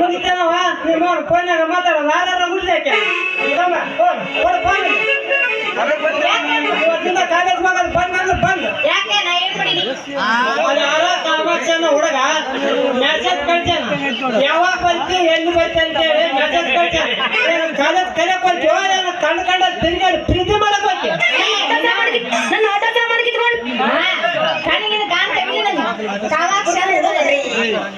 ಮುಗಿತೇನವ ನಿಮ್ಮ ಫೋನ್ಯಾಗ ಮಾತಾಡಲ್ಲ ಯಾರು ಕಾಲೇಜ್ ಮಗಲ್ ಬಂದ್ ಅಂದ್ರೆ ಯಾಕೆ ನಾ ಏನ್ ಕಾಮಾಕ್ಷನ ಹುಡುಗ ಮೆಸೇಜ್ ಕಳ್ಸ್ಯಾನ ಯಾವಾಗ ಬರ್ತಿ ಎಲ್ಲಿ ಬರ್ತಿ ಮೆಸೇಜ್ ಕಳ್ಸ್ಯಾನ ಕಾಲೇಜ್ ಕಲಿಯಕ್ ಜೋರ ಏನು ಕಂಡು ಕಂಡ ತಿರುಗಾಡಿ ಕಾಮಾಕ್ಷಿ ಅಂದ್ರೆ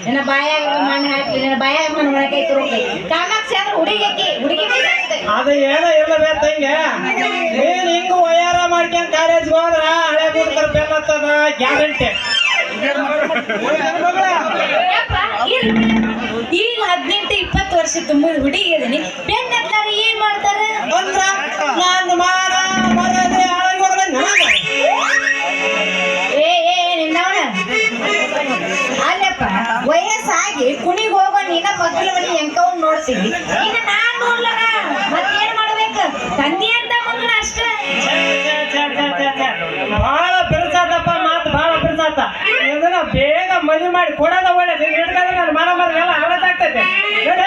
ನನ್ನ ಬಾಯಾಗ ಮಣ್ಣು ಹಾಕಿ ನನ್ನ ಬಾಯಾಗ ಮಣ್ಣು ಒಳಗೆ ತುರುಕಿ ಕಾಮಾಕ್ಷಿ ಅಂದ್ರೆ ಹುಡುಗಿ ಹುಡುಗಿ ಅದು ಏನೋ ಇಲ್ಲವೇ ತಂಗೆ. ನೀನ್ ಹಿಂಗ ವಯಾರ ಮಾಡ್ಕೊಂಡ್ ಕಾಲೇಜ್ ಹೋದ್ರ ಹಳೆ ಹುಡುಗರು ಬೆಲ್ಲತ್ತದ ಗ್ಯಾರಂಟಿ. ಈಗ ಹದಿನೆಂಟು ಇಪ್ಪತ್ತು ವರ್ಷ ತುಂಬ ಹುಡುಗಿ ಇದೀನಿ. ಬೆನ್ನ ಏನ್ ಮಾಡ್ತಾರೆ? ಅಂದ್ರ ವಯಸ್ಸಾಗಿ ಕುಣಿಗೆ ಹೋಗೋ ನೀನ ಮಕ್ಕಳ ಮನಿ ಎಂಕವ್ ನೋಡ್ಸಿದ್ವಿ ಈಗ ನಾನ್ ನೋಡ್ಲಾರ ಮತ್ತೇನ್ ಮಾಡ್ಬೇಕು? ತಂದಿ ಅಂತ ಮಗನ ಅಷ್ಟೇ. ಬಹಳ ಬಿರುಸಾತಪ್ಪ ಮಾತು ಬಹಳ ಬಿರುಸಾತ. ಇದನ್ನ ಬೇಗ ಮದುವೆ ಮಾಡಿ ಕೊಡೋದ ಒಳ್ಳೇದು. ಹಿಡ್ಕಂದ್ರೆ ನನ್ನ ಮನ ಮರ ಎಲ್ಲ ಹಾಳಾಗ್ತೈತೆ ನಡೆ